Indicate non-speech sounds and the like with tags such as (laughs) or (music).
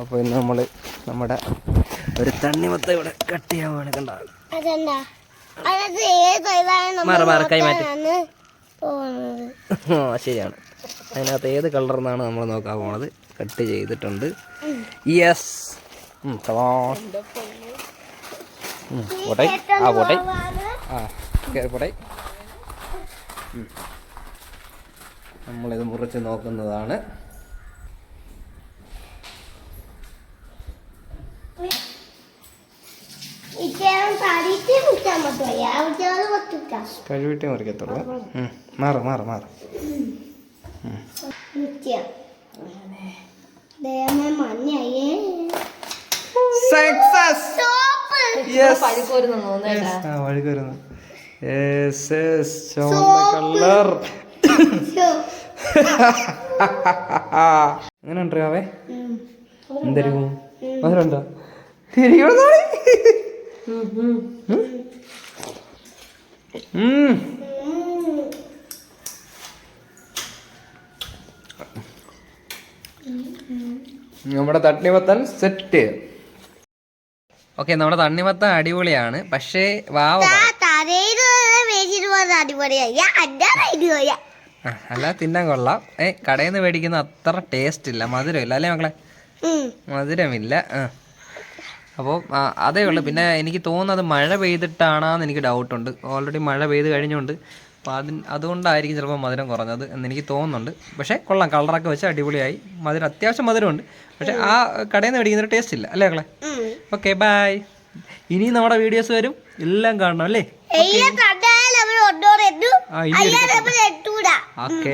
അപ്പോൾ ഇന്ന് നമ്മൾ നമ്മുടെ ഒരു തണ്ണിമത്ത ഇവിടെ കട്ട് ചെയ്യാൻ വേണ്ടി മാറ് മാറ് (laughs) ആ ശരിയാണ്. അതിനകത്ത് ഏത് കളറെന്നാണ് നമ്മൾ നോക്കാൻ പോണത്? കട്ട് ചെയ്തിട്ടുണ്ട്. യെസ് പോട്ടെ. ആ പോട്ടെ. ആ കയറി പോട്ടെ. നമ്മളിത് മുറിച്ച് നോക്കുന്നതാണ്. കഴുവിട്ടേ മുറിക്കത്തുള്ളൂ. മാറ മാറ് മാറ്. സക്സസ് ചുവന്ന കളർ അങ്ങനെ ഉണ്ട് അവേ എന്തായിരിക്കും തിരികെ നമ്മുടെ തണ്ണിമത്തൻ സെറ്റ് ഓക്കെ നമ്മുടെ തണ്ണിമത്തൻ അടിപൊളിയാണ്. പക്ഷേ വാവ അല്ല തിന്നാൻ കൊള്ളാം. ഏ കടയിൽ നിന്ന് മേടിക്കുന്ന അത്ര ടേസ്റ്റ് ഇല്ല. മധുരമില്ല അല്ലേ മക്കളെ? മധുരമില്ല ആ. അപ്പോൾ അതേ ഉള്ളൂ. പിന്നെ എനിക്ക് തോന്നുന്നത് മഴ പെയ്തിട്ടാണെന്ന് എനിക്ക് ഡൗട്ടുണ്ട്. ഓൾറെഡി മഴ പെയ്ത് കഴിഞ്ഞുകൊണ്ട് അപ്പോൾ അതിന് അതുകൊണ്ടായിരിക്കും ചിലപ്പോൾ മധുരം കുറഞ്ഞത് എന്ന് എനിക്ക് തോന്നുന്നുണ്ട്. പക്ഷേ കൊള്ളാം. കളറൊക്കെ വെച്ച് അടിപൊളിയായി. മധുരം അത്യാവശ്യം മധുരമുണ്ട്. പക്ഷേ ആ കടയിൽ നിന്ന് മേടിക്കുന്ന ടേസ്റ്റ് ഇല്ല. അല്ലേ മക്കളെ? ഓക്കെ ബൈ ഇനി നമ്മുടെ വീഡിയോസ് വരും. എല്ലാം കാണണം അല്ലേ? ഓക്കെ